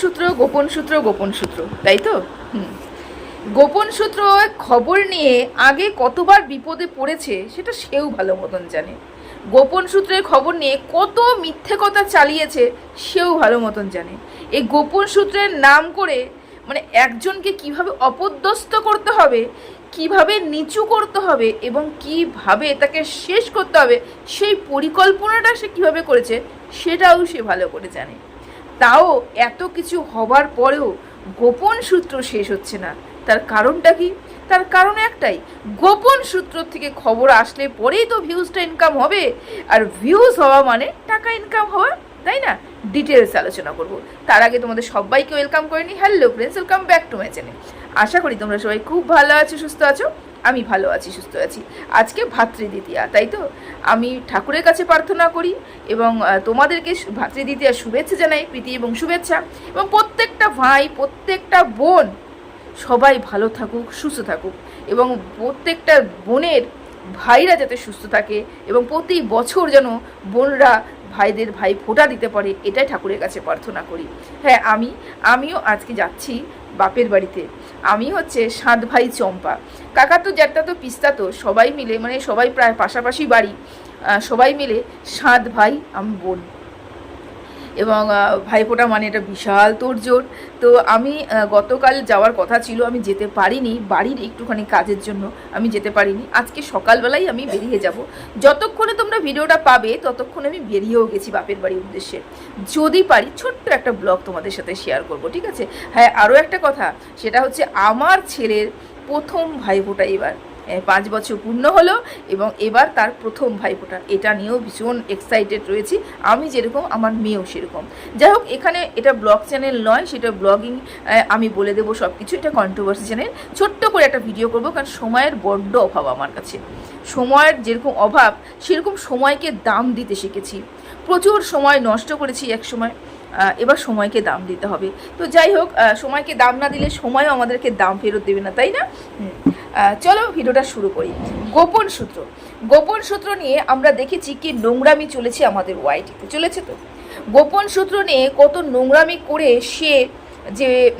সূত্র, গোপন সূত্র গোপন সূত্র, তাই তো? হুম। গোপন সূত্র খবর নিয়ে আগে কতবার বিপদে পড়েছে সেটা সেও ভালো মতন জানে। গোপন সূত্রের খবর নিয়ে কত মিথ্যে কথা চালিয়েছে সেও ভালো মতন জানে। এই গোপন সূত্রের নাম করে মানে একজনকে কীভাবে অপদস্থ করতে হবে, কীভাবে নিচু করতে হবে এবং কীভাবে তাকে শেষ করতে হবে, সেই পরিকল্পনাটা সে কীভাবে করেছে সেটাও সে ভালো করে জানে। তাও এত কিছু হবার পরেও গোপন সূত্র শেষ হচ্ছে না। তার কারণটা কি? তার কারণ একটাই, গোপন সূত্র থেকে খবর আসলে পরেই তো ভিউজটা ইনকাম হবে। আর ভিউজ হওয়া মানে টাকা ইনকাম হওয়া, তাই না? ডিটেলস আলোচনা করব। তার আগে তোমাদের সবাইকে ওয়েলকাম করে নি hello friends welcome back to my channel আশা করি তোমরা সবাই খুব ভালো আছো, সুস্থ আছো। আমি ভালো আছি, সুস্থ আছি। আজকে ভাতৃদ্বিতীয়া, তাই তো? আমি ঠাকুরের কাছে প্রার্থনা করি এবং তোমাদেরকে ভাতৃদ্বিতীয়ার শুভেচ্ছা জানাই, প্রীতি এবং শুভেচ্ছা। এবং প্রত্যেকটা ভাই, প্রত্যেকটা বোন, সবাই ভালো থাকুক, সুস্থ থাকুক। এবং প্রত্যেকটা বোনের ভাইরা যাতে সুস্থ থাকে এবং প্রতি বছর যেন বোনরা ভাইদের ভাই ফোটা দিতে পারে, এটাই ঠাকুরের কাছে প্রার্থনা করি। হ্যাঁ আমি, আমিও আজকে যাচ্ছি বাপের বাড়িতে। আমি হচ্ছে সাত ভাই চম্পা। কাকা তো জ্যাঠা তো পিস্তা তো, সবাই মিলে মানে সবাই প্রায় পাশাপাশি বাড়ি সবাই মিলে সাত ভাই, আমি বোন। এবং ভাইফোঁটা মানে এটা বিশাল তোড়জোড়। তো আমি গতকাল যাওয়ার কথা ছিল, আমি যেতে পারিনি বাড়ির একটুখানি কাজের জন্য, আমি যেতে পারিনি। আজকে সকালবেলাই আমি বেরিয়ে যাব। যতক্ষণে তোমরা ভিডিওটা পাবে, ততক্ষণে আমি বেরিয়েও গেছি বাপের বাড়ির উদ্দেশ্যে। যদি পারি, ছোট্ট একটা ব্লগ তোমাদের সাথে শেয়ার করব, ঠিক আছে? হ্যাঁ আরও একটা কথা, সেটা হচ্ছে আমার ছেলের প্রথম ভাইফোঁটা এবার। পাঁচ বছর পূর্ণ হলো এবং এবার তার প্রথম ভাইফোঁটা। এটা নিয়েও ভীষণ এক্সাইটেড রয়েছি। আমি যেরকম, আমার মেয়েও সেরকম। যাই হোক, এখানে এটা ব্লগ চ্যানেল নয়, সেটা ব্লগিং আমি বলে দেবো সব কিছু এটা কন্ট্রোভার্সি চ্যানেল ছোট্ট করে একটা ভিডিও করব, কারণ সময়ের বড্ড অভাব আমার কাছে। সময়ের যেরকম অভাব, সেরকম সময়কে দাম দিতে শিখেছি। প্রচুর সময় নষ্ট করেছি এক সময়। এবার সময়কে দাম দিতে হবে। তো যাই হোক সময়কে দাম না দিলে সময়ও আমাদেরকে দাম ফেরত দেবে না, তাই না? চলো ভিডিওটা শুরু করি। গোপন সূত্র। গোপন সূত্র নিয়ে আমরা দেখেছি কি নোংরামি চলেছে আমাদের ওয়াইটিতে। চলেছে তো? গোপন সূত্র নিয়ে কত নোংরামি করে সে যে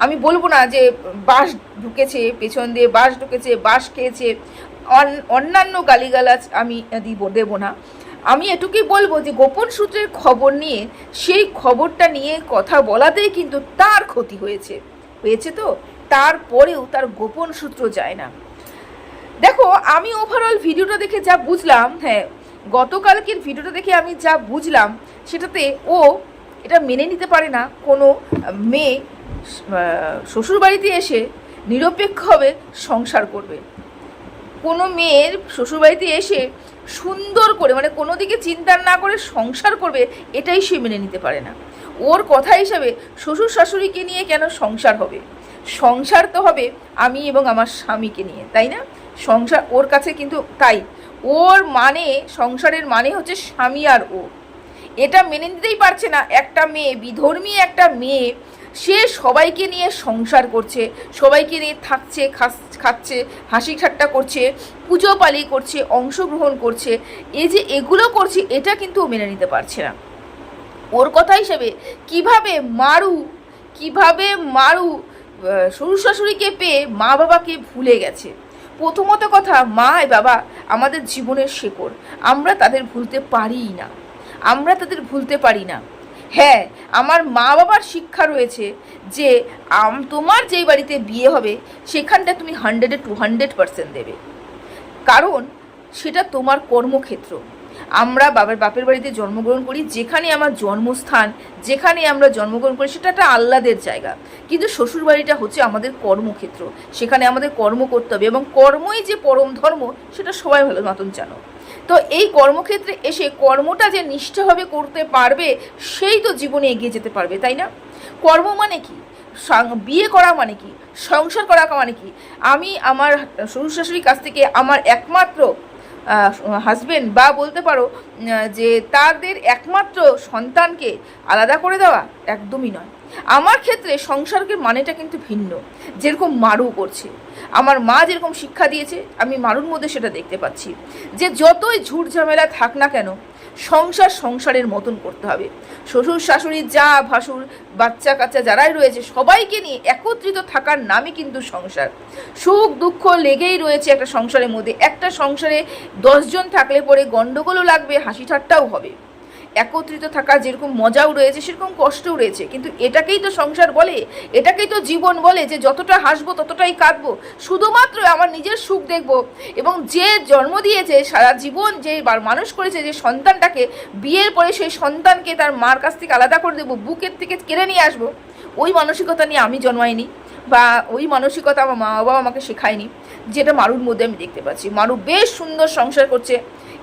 আমি বলব না যে বাস ঢুকেছে, পেছন দিয়ে বাস ঢুকেছে বাস খেয়েছে, অন- অন্যান্য গালিগালাজ আমি দিব, দেবো না। আমি এটুকুই বলব যে গোপন সূত্রের খবর নিয়ে, সেই খবরটা নিয়ে কথা বলাতেই কিন্তু তার ক্ষতি হয়েছে। হয়েছে তো? তারপরেও তার গোপন সূত্র যায় না। দেখো, আমি ওভারঅল ভিডিওটা দেখে যা বুঝলাম হ্যাঁ গতকালকের ভিডিওটা দেখে আমি যা বুঝলাম, সেটাতে ও এটা মেনে নিতে পারে না। কোনো মেয়ে শ্বশুরবাড়িতে এসে নিরপেক্ষভাবে সংসার করবে। কোনো মেয়ের শ্বশুরবাড়িতে এসে সুন্দর করে মানে কোনো দিকে চিন্তা না করে সংসার করবে, এটাই সে মেনে নিতে পারে না। ওর কথা হিসাবে শ্বশুর শাশুড়িকে নিয়ে কেন সংসার হবে? সংসার তো হবে আমি এবং আমার স্বামীকে নিয়ে, তাই না? সংসার ওর কাছে কিন্তু তাই। ওর মানে সংসারের মানে হচ্ছে স্বামী আর ও। এটা মেনে নিতেই পারছে না একটা মেয়ে, বিধর্মী একটা মেয়ে, সে সবাইকে নিয়ে সংসার করছে, সবাইকে নিয়ে থাকছে খাচ্ছে, হাসি ঠাট্টা করছে, পুজো পালি করছে, অংশগ্রহণ করছে। এই যে এগুলো করছে, এটা কিন্তু মেনে নিতে পারছে না। ওর কথা হিসেবে, কীভাবে মারু কীভাবে মারু শ্বশুর শাশুড়িকে পেয়ে মা বাবাকে ভুলে গেছে। প্রথমত কথা, মা বাবা আমাদের জীবনের শেকড়। আমরা তাদের ভুলতে পারিই না। আমরা তাদের ভুলতে পারি না। হ্যাঁ আমার মা বাবার শিক্ষা রয়েছে যে তোমার যেই বাড়িতে বিয়ে হবে, সেখানটা তুমি হান্ড্রেডে টু হান্ড্রেড পার্সেন্ট দেবে। কারণ, সেটা তোমার কর্মক্ষেত্র। আমরা বাবার বাপের বাড়িতে জন্মগ্রহণ করি, যেখানে আমার জন্মস্থান, যেখানে আমরা জন্মগ্রহণ করি, সেটা একটা আহ্লাদের জায়গা। কিন্তু শ্বশুর বাড়িটা হচ্ছে আমাদের কর্মক্ষেত্র, সেখানে আমাদের কর্ম করতে হবে এবং কর্মই যে পরম ধর্ম, সেটা সবাই ভালো মতন জানো। তো এই কর্মক্ষেত্রে এসে কর্মটা যে নিষ্ঠাভাবে করতে পারবে, সেই তো জীবনে এগিয়ে যেতে পারবে, তাই না? কর্ম মানে কি? বিয়ে করা মানে কি? সংসার করা মানে কি? আমি আমার শ্বশুর শাশুড়ির কাছ থেকে আমার একমাত্র হাজবেন্ড বা বলতে পারো যে তাদের একমাত্র সন্তানকে আলাদা করে দেওয়া একদমই নয়। আমার ক্ষেত্রে সংসারকে মানেটা কিন্তু ভিন্ন। যেরকম মারু করছে। আমার মা যেরকম শিক্ষা দিয়েছে, আমি মারুর মধ্যে সেটা দেখতে পাচ্ছি। যে যতই ঝুট ঝামেলা থাক না কেন সংসার সংসারের মতন করতে হবে। শ্বশুর, শাশুড়ি, যা ভাসুর, বাচ্চা, কাচ্চা যারাই রয়েছে, সবাইকে নিয়ে একত্রিত থাকার নামই কিন্তু সংসার। সুখ, দুঃখ লেগেই রয়েছে একটা সংসারের মধ্যে। একটা সংসারে দশজন থাকলে পরে গণ্ডগোলও লাগবে হাসি ঠাট্টাও হবে। একত্রিত থাকার যেরকম মজাও রয়েছে, সেরকম কষ্টও রয়েছে। কিন্তু এটাকেই তো সংসার বলে, এটাকেই তো জীবন বলে যে যতটা হাসবো, ততটাই কাঁদবো। শুধুমাত্র আমার নিজের সুখ দেখব এবং যে জন্ম দিয়েছে, সারা জীবন যে বার মানুষ করেছে, যে সন্তানটাকে, বিয়ের পরে সেই সন্তানকে তার মার কাছ থেকে আলাদা করে দেবো, বুকের থেকে কেড়ে নিয়ে আসব। ওই মানসিকতা নিয়ে আমি জন্মাইনি। বা ওই মানসিকতা আমার মা বাবা আমাকে শেখায়নি, যেটা মারুর মধ্যে আমি দেখতে পাচ্ছি। মারু বেশ সুন্দর সংসার করছে,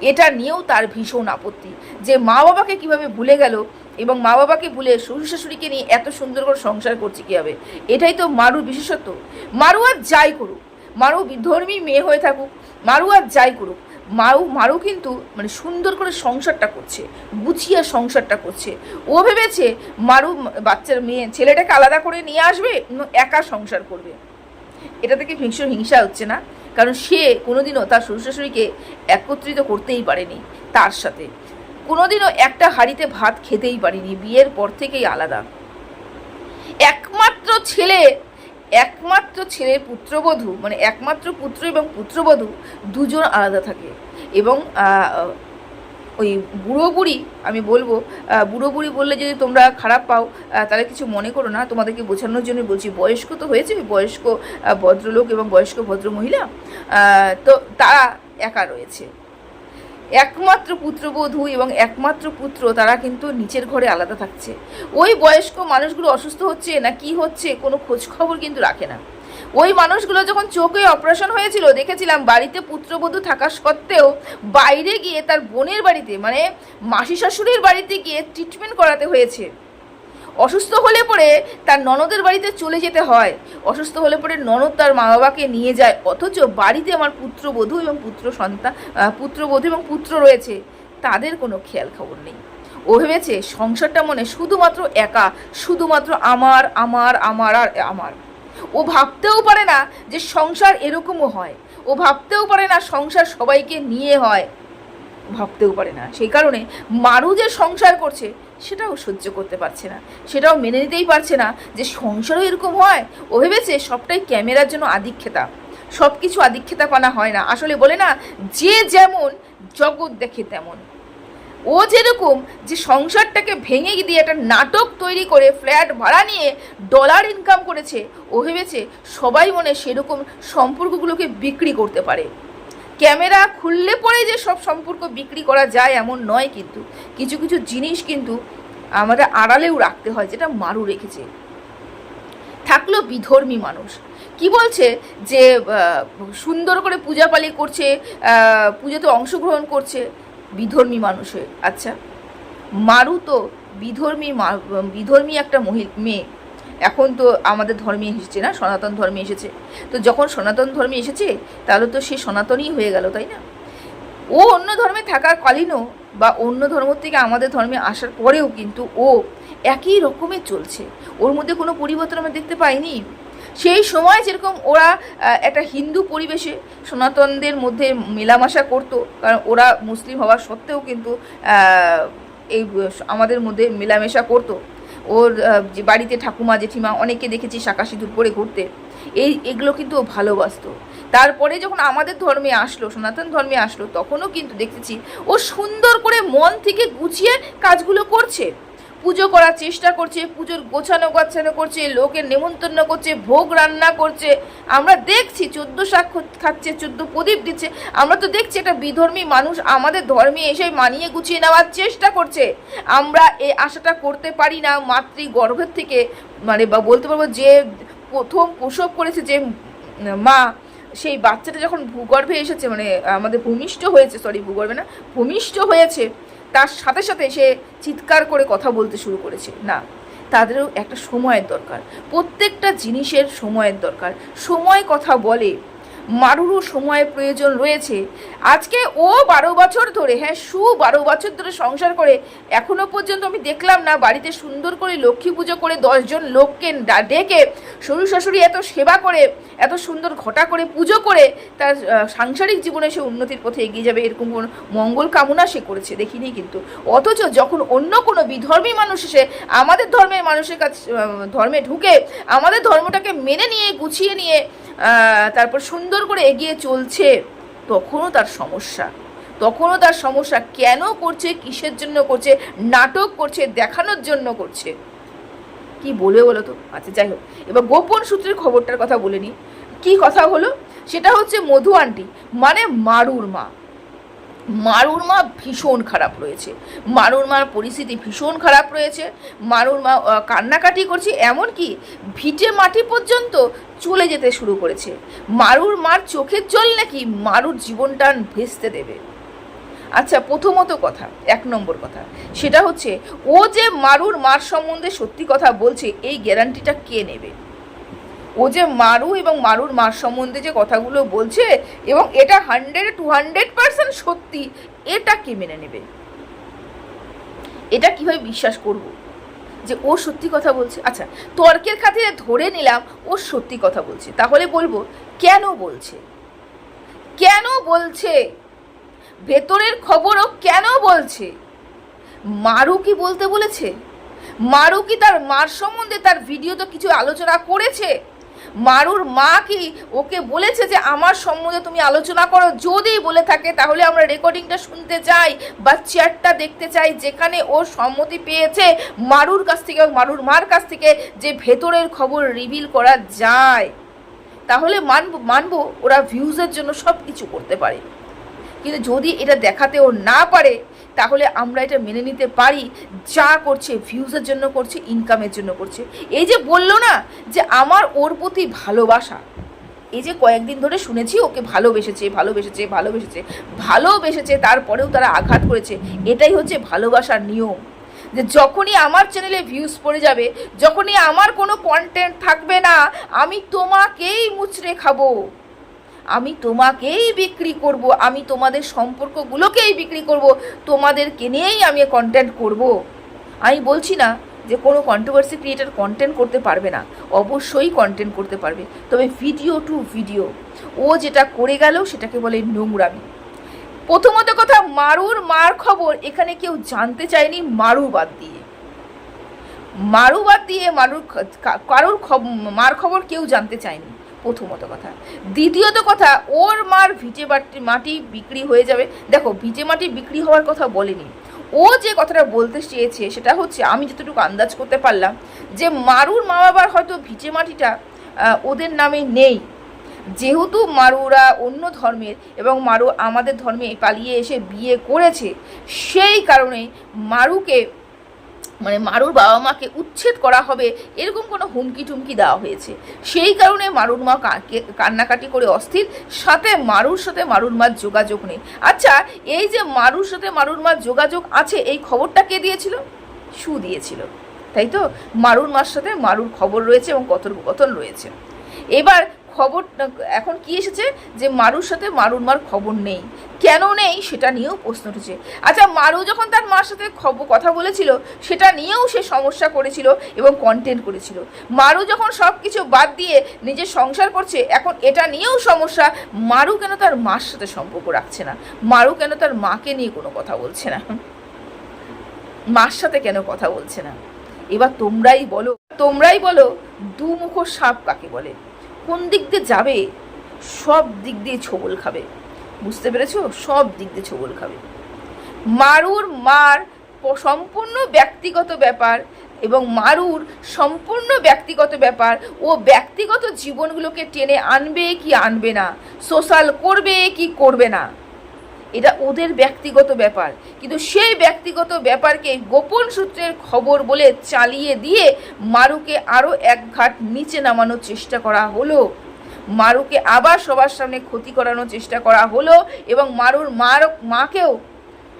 এটা নিয়েও তার ভীষণ আপত্তি যে মা বাবাকে কীভাবে ভুলে গেল এবং মা বাবাকে ভুলে শ্বশুর শাশুড়িকে নিয়ে এত সুন্দর করে সংসার করছে কীভাবে? এটাই তো মারুর বিশেষত্ব। মারু আর যাই করুক, মারু ধর্মী মেয়ে হয়ে থাকুক, মারু আর যাই করুক মারু মারু কিন্তু মানে সুন্দর করে সংসারটা করছে, গুছিয়ে সংসারটা করছে। ও ভেবেছে মারু বাচ্চার মেয়ে, ছেলেটাকে আলাদা করে নিয়ে আসবে একা সংসার করবে। এটা থেকে ভীষণ হিংসা হচ্ছে না? কারণ সে কোনোদিনও তার শ্বশুর শাশুড়িকে একত্রিত করতেই পারেনি তার সাথে। কোনোদিনও একটা হাঁড়িতে ভাত খেতেই পারিনি, বিয়ের পর থেকেই আলাদা। একমাত্র ছেলে একমাত্র ছেলের পুত্রবধূ মানে একমাত্র পুত্র এবং পুত্রবধূ দুজন আলাদা থাকে। এবং ওই বুড়ো বুড়ি, আমি বলব বুড়ো বুড়ি বললে যদি তোমরা খারাপ পাও তাহলে কিছু মনে করো না। তোমাদেরকে বোঝানোর জন্য বলছি, বয়স্ক তো হয়েছে, বয়স্ক ভদ্রলোক এবং বয়স্ক ভদ্র মহিলা তো তারা একা রয়েছে। একমাত্র পুত্রবধূ এবং একমাত্র পুত্র, তারা কিন্তু নিচের ঘরে আলাদা থাকছে। ওই বয়স্ক মানুষগুলো অসুস্থ হচ্ছে না কি হচ্ছে কোনো খোঁজখবর কিন্তু রাখে না। ওই মানুষগুলো যখন চোখে অপারেশন হয়েছিল, দেখেছিলাম বাড়িতে পুত্রবধূ থাকা সত্ত্বেও বাইরে গিয়ে তার বোনের বাড়িতে মানে মাসি শাশুড়ির বাড়িতে গিয়ে ট্রিটমেন্ট করাতে হয়েছে। অসুস্থ হলে পরে তার ননদের বাড়িতে চলে যেতে হয়। অসুস্থ হলে পরে ননদ তার মা বাবাকে নিয়ে যায়। অথচ বাড়িতে আমার পুত্রবধূ এবং পুত্র সন্তান পুত্রবধূ এবং পুত্র রয়েছে। তাদের কোনো খেয়াল খবর নেই। ও ভেবেছে, সংসারটা মনে শুধুমাত্র একা, শুধুমাত্র আমার আমার আমার আর আমার। ও ভাবতেও পারে না যে সংসার এরকমও হয়। ও ভাবতেও পারে না সংসার সবাইকে নিয়ে হয়। ভাবতেও পারে না। সেই কারণে মারু যে সংসার করছে সেটাও সহ্য করতে পারছে না। সেটাও মেনে নিতেই পারছে না যে সংসারও এরকম হয়। ও ভেবেছে সবটাই ক্যামেরার জন্য আদিক্ষেতা। সব কিছু আদিক্ষেতা পানা হয় না। আসলে বলে না, যে যেমন জগৎ দেখে তেমন। ও যেরকম যে সংসারটাকে ভেঙে দিয়ে একটা নাটক তৈরি করে ফ্ল্যাট ভাড়া নিয়ে ডলার ইনকাম করেছে, ও ভেবেছে সবাই মনে সেরকম সম্পর্কগুলোকে বিক্রি করতে পারে। ক্যামেরা খুললে পরে যে সব সম্পর্ক বিক্রি করা যায় এমন নয় কিন্তু। কিছু কিছু জিনিস কিন্তু আমাদের আড়ালেও রাখতে হয়, যেটা মারু রেখেছে। থাকল বিধর্মী মানুষ। কি বলছে? যে সুন্দর করে পূজা পালি করছে পুজোতে অংশগ্রহণ করছে বিধর্মী মানুষ হয়ে। আচ্ছা মারু তো বিধর্মী বিধর্মী একটা মহি, মেয়ে। এখন তো আমাদের ধর্মে এসেছে না? সনাতন ধর্মে এসেছে। তো যখন সনাতন ধর্মে এসেছে, তাহলে তো সে সনাতনই হয়ে গেল, তাই না? ও অন্য ধর্মে থাকার কালীনও বা অন্য ধর্ম থেকে আমাদের ধর্মে আসার পরেও কিন্তু ও একই রকমের চলছে। ওর মধ্যে কোনো পরিবর্তন আমরা দেখতে পাইনি। সেই সময় যেরকম ওরা একটা হিন্দু পরিবেশে সনাতনদের মধ্যে মেলামেশা করতো, কারণ ওরা মুসলিম হওয়া সত্ত্বেও কিন্তু এই আমাদের মধ্যে মেলামেশা করতো। ওর যে বাড়িতে ঠাকুমা, জেঠিমা অনেকে দেখেছি শাঁকা সিঁদুর পরে ঘুরতে। এই, এগুলো কিন্তু ও ভালোবাসত। তারপরে যখন আমাদের ধর্মে আসলো, সনাতন ধর্মে আসলো, তখনও কিন্তু দেখেছি ও সুন্দর করে মন থেকে গুছিয়ে কাজগুলো করছে। পুজো করার চেষ্টা করছে, পুজোর গোছানো গাছানো করছে, লোকের নেমন্তন্ন করছে, ভোগ রান্না করছে। আমরা দেখছি চোদ্দ শাক খাচ্ছে, চোদ্দ প্রদীপ দিচ্ছে। আমরা তো দেখছি একটা বিধর্মী মানুষ আমাদের ধর্মে এসে মানিয়ে গুছিয়ে নেওয়ার চেষ্টা করছে। আমরা এই আশাটা করতে পারি না মাতৃ গর্ভের থেকে। মানে বা বলতে পারব যে প্রথম প্রসব করেছে যে মা, সেই বাচ্চাটা যখন ভূগর্ভে এসেছে মানে আমাদের ভূমিষ্ঠ হয়েছে সরি ভূগর্ভে না, ভূমিষ্ঠ হয়েছে তার সাথে সাথে সে চিৎকার করে কথা বলতে শুরু করেছে। না, তাদেরও একটা সময়ের দরকার। প্রত্যেকটা জিনিসের সময়ের দরকার। সময় কথা বলে। মারুরও সময় প্রয়োজন রয়েছে। আজকে ও বারো বছর ধরে হ্যাঁ সু বারো বছর ধরে সংসার করে, এখনও পর্যন্ত আমি দেখলাম না বাড়িতে সুন্দর করে লক্ষ্মী পুজো করে দশজন লোককে ডেকে শ্বশুর শাশুড়ি এত সেবা করে, এত সুন্দর ঘটা করে, পুজো করে, তার সাংসারিক জীবনে সে উন্নতির পথে এগিয়ে যাবে, এরকম কোনো মঙ্গল কামনা সে করেছে, দেখিনি কিন্তু। অথচ যখন অন্য কোনো বিধর্মী মানুষ এসে আমাদের ধর্মের মানুষের কাছে ধর্মে ঢুকে, আমাদের ধর্মটাকে মেনে নিয়ে, গুছিয়ে নিয়ে তারপর সুন্দর করে এগিয়ে চলছে, তখনও তার সমস্যা। তখনও তার সমস্যা কেন করছে, কিসের জন্য করছে, নাটক করছে, দেখানোর জন্য করছে। কি বলবে বলো তো? আচ্ছা যাই হোক। এবার গোপন সূত্রের খবরটার কথা বলে নিই। কি কথা হলো? সেটা হচ্ছে মধু আন্টি মানে মারুর মা। মারুর মা ভীষণ খারাপ রয়েছে। মারুর মার পরিস্থিতি ভীষণ খারাপ রয়েছে। মারুর মা কান্নাকাটি করছে, এমনকি ভিটে মাটি পর্যন্ত চলে যেতে শুরু করেছে। মারুর মার চোখের জল নাকি মারুর জীবনটা ভেস্তে দেবে। আচ্ছা প্রথমত কথা, এক নম্বর কথা, সেটা হচ্ছে, ও যে মারুর মার সম্বন্ধে সত্যি কথা বলছে, এই গ্যারান্টিটা কে নেবে? ও যে মারু এবং মারুর মার সম্বন্ধে যে কথাগুলো বলছে, এবং এটা হান্ড্রেড টু হান্ড্রেড পার্সেন্ট সত্যি, এটা কে মেনে নেবে? এটা কীভাবে বিশ্বাস করব? যে ও সত্যি কথা বলছে? আচ্ছা তর্কের খাতিরে ধরে নিলাম, ও সত্যি কথা বলছে। তাহলে বলব, কেন বলছে? কেন বলছে? ভেতরের খবরও কেন বলছে? মারু কি বলতে বলেছে? মারু কি তার মার সম্বন্ধে তার ভিডিও তো কিছু আলোচনা করেছে। মারুর মা কি ওকে বলেছে যে আমার সম্বন্ধে তুমি আলোচনা করো? যদি বলে থাকে তাহলে আমরা রেকর্ডিংটা শুনতে চাই বা চেয়ারটা দেখতে চাই যেখানে ও সম্মতি পেয়েছে মারুর কাছ থেকে মারুর মার কাছ থেকে যে ভেতরের খবর রিভিল করা যায়। তাহলে মানব, মানবো ওরা ভিউজের জন্য সব কিছু করতে পারে। কিন্তু যদি এটা দেখাতে ও না পারে, তাহলে আমরা এটা মেনে নিতে পারি। যা করছে ভিউজের জন্য করছে ইনকামের জন্য করছে। এই যে বলল না যে আমার ওর প্রতি ভালোবাসা, এই যে কয়েকদিন ধরে শুনেছি ওকে ভালোবেসেছে ভালোবেসেছে ভালোবেসেছে ভালোবেসেছে, তারপরেও তারা আঘাত করেছে। এটাই হচ্ছে ভালোবাসার নিয়ম। যে যখনই আমার চ্যানেলে ভিউজ পড়ে যাবে, যখনই আমার কোনো কন্টেন্ট থাকবে না, আমি তোমাকেই মুচড়ে খাব। আমি তোমাকেই বিক্রি করব, আমি তোমাদের সম্পর্কগুলোকেই বিক্রি করব, তোমাদেরকে নিয়েই আমি কন্টেন্ট করব। আমি বলছি না যে কোনো কন্ট্রোভার্সি ক্রিয়েটার কন্টেন্ট করতে পারবে না, অবশ্যই কন্টেন্ট করতে পারবে। তবে ভিডিও টু ভিডিও ও যেটা করে গেল সেটাকে বলে নোংরামি। প্রথমত কথা, মারুর মার খবর এখানে কেউ জানতে চায়নি মারু বাদ দিয়ে। মারু বাদ দিয়ে মারুর কারোর মার খবর কেউ জানতে চায়নি। প্রথমত কথা। দ্বিতীয়ত কথা, ওর মার বাটি মাটি বিক্রি হয়ে যাবে। দেখো ভিটে মাটি বিক্রি হওয়ার কথা বলেনি। ও যে কথাটা বলতে চেয়েছে, সেটা হচ্ছে আমি যতটুকু আন্দাজ করতে পারলাম যে মারুর মা বাবার হয়তো ভিটে মাটিটা ওদের নামে নেই। যেহেতু মারুরা অন্য ধর্মের এবং মারু আমাদের ধর্মে পালিয়ে এসে বিয়ে করেছে, সেই কারণে মারুকে মানে মারুর বাবা মাকে উচ্ছেদ করা হবে, এরকম কোনো হুমকি টুমকি দেওয়া হয়েছে। সেই কারণে মারুর মা কান্নাকাটি করে অস্থির, সাথে মারুর সাথে মারুর মার যোগাযোগ নেই। আচ্ছা এই যে মারুর সাথে মারুর মার যোগাযোগ আছে, এই খবরটা কে দিয়েছিল? সু দিয়েছিল। তাই তো? মারুর মার সাথে মারুর খবর রয়েছে এবং কথোপকথন রয়েছে। এবার খবর, এখন কি এসেছে? যে মারুর সাথে মারুর মার খবর নেই। কেন নেই সেটা নিয়েও প্রশ্ন উঠেছে। আচ্ছা মারু যখন তার মার সাথে খবর কথা বলেছিল, সেটা নিয়েও সে সমস্যা করেছিল এবং কন্টেন্ট করেছিল। মারু যখন সব কিছু বাদ দিয়ে নিজের সংসার করছে, এখন এটা নিয়েও সমস্যা, মারু কেন তার মার সাথে সম্পর্ক রাখছে না? মারু কেন তার মাকে নিয়ে কোনো কথা বলছে না? মার সাথে কেন কথা বলছে না? এবার তোমরাই বলো তোমরাই বলো, দুমুখ সাপ কাকে বলে? কোন দিক দিয়ে যাবে, সব দিক দিয়ে ছবল খাবে। বুঝতে পেরেছ? সব দিক দিয়ে ছবল খাবে। মারুর মার সম্পূর্ণ ব্যক্তিগত ব্যাপার এবং মারুর সম্পূর্ণ ব্যক্তিগত ব্যাপার, ও ব্যক্তিগত জীবনগুলোকে টেনে আনবে কি আনবে না সোশ্যাল করবে কি করবে না। এটা ওদের ব্যক্তিগত ব্যাপার। কিন্তু সেই ব্যক্তিগত ব্যাপারকে গোপন সূত্রের খবর বলে চালিয়ে দিয়ে মারুকে আরও এক ঘাট নিচে নামানোর চেষ্টা করা হলো। মারুকে আবার সবার সামনে ক্ষতি করানোর চেষ্টা করা হলো এবং মারুর মার, মাকেও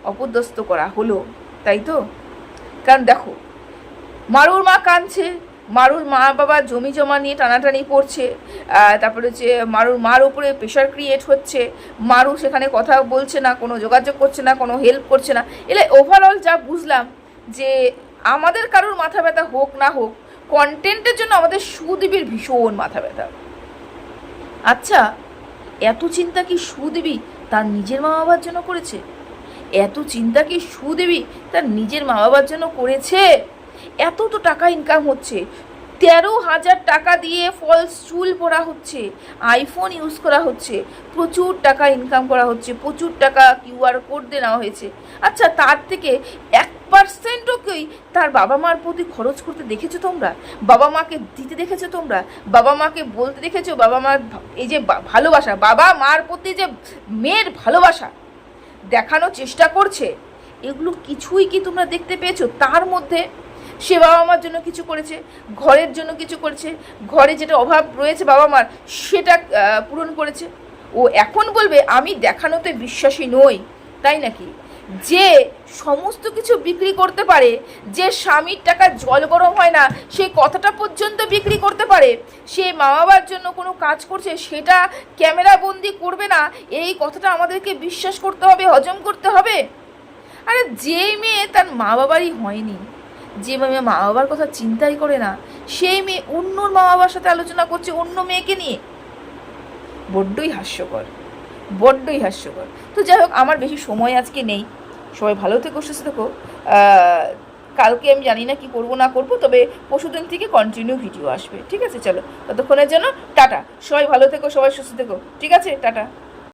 অপদস্থ করা হলো। তাই তো? কারণ দেখো, মারুর মা কাঁদছে মারুর মা বাবা জমি জমা নিয়ে টানাটানি পড়ছে তারপরে হচ্ছে মারুর মার উপরে প্রেশার ক্রিয়েট হচ্ছে, মারু সেখানে কথা বলছে না, কোনো যোগাযোগ করছে না, কোনো হেল্প করছে না। এলে ওভারঅল যা বুঝলাম যে আমাদের কারোর মাথা ব্যথা হোক না হোক কন্টেন্টের জন্য আমাদের সুদীপের ভীষণ মাথা ব্যথা। আচ্ছা এত চিন্তা কি সুদেবী তার নিজের মা বাবার জন্য করেছে? এত চিন্তা কি সুদেবী তার নিজের মা বাবার জন্য করেছে? এত তো টাকা ইনকাম হচ্ছে। তেরো হাজার টাকা দিয়ে ফলস চুল পরা হচ্ছে। আইফোন ইউজ করা হচ্ছে। প্রচুর টাকা ইনকাম করা হচ্ছে। প্রচুর টাকা কিউআর কোড দিয়ে নেওয়া হয়েছে। আচ্ছা তার থেকে এক পার্সেন্টও কেই তার বাবা মার প্রতি খরচ করতে দেখেছ তোমরা? বাবা মাকে দিতে দেখেছ তোমরা? বাবা মাকে বলতে দেখেছ? বাবা মার এই যে ভালোবাসা। বাবা মার প্রতি যে মেয়ের ভালোবাসা দেখানোর চেষ্টা করছে। এগুলো কিছুই কি তোমরা দেখতে পেয়েছ? তার মধ্যে সে বাবা মার জন্য কিছু করেছে, ঘরের জন্য কিছু করেছে, ঘরে যেটা অভাব রয়েছে বাবা মার সেটা পূরণ করেছে। ও এখন বলবে, আমি দেখানোতে বিশ্বাসী নই। তাই নাকি? যে সমস্ত কিছু বিক্রি করতে পারে, যে স্বামীর টাকা জল গরম হয় না সেই কথাটা পর্যন্ত বিক্রি করতে পারে, সে মা বাবার জন্য কোনো কাজ করছে, সেটা ক্যামেরা বন্দি করবে না, এই কথাটা আমাদেরকে বিশ্বাস করতে হবে, হজম করতে হবে? আরে যে মেয়ে তার মা বাবারই হয়নি। যে মেয়ে মা বাবার কথা চিন্তাই করে না, সেই মেয়ে অন্যর মা বাবার সাথে আলোচনা করছে অন্য মেয়েকে নিয়ে। বড্ডই হাস্যকর বড্ডই হাস্যকর। তো যাই হোক, আমার বেশি সময় আজকে নেই। সবাই ভালো থেকো, সুস্থ থেকো। কালকে আমি জানি না কি করব, না করব, তবে পরশুদিন থেকে কন্টিনিউ ভিডিও আসবে। ঠিক আছে, চলো। ততক্ষণের জন্য টাটা। সবাই ভালো থেকো, সবাই সুস্থ থেকো। ঠিক আছে, টাটা।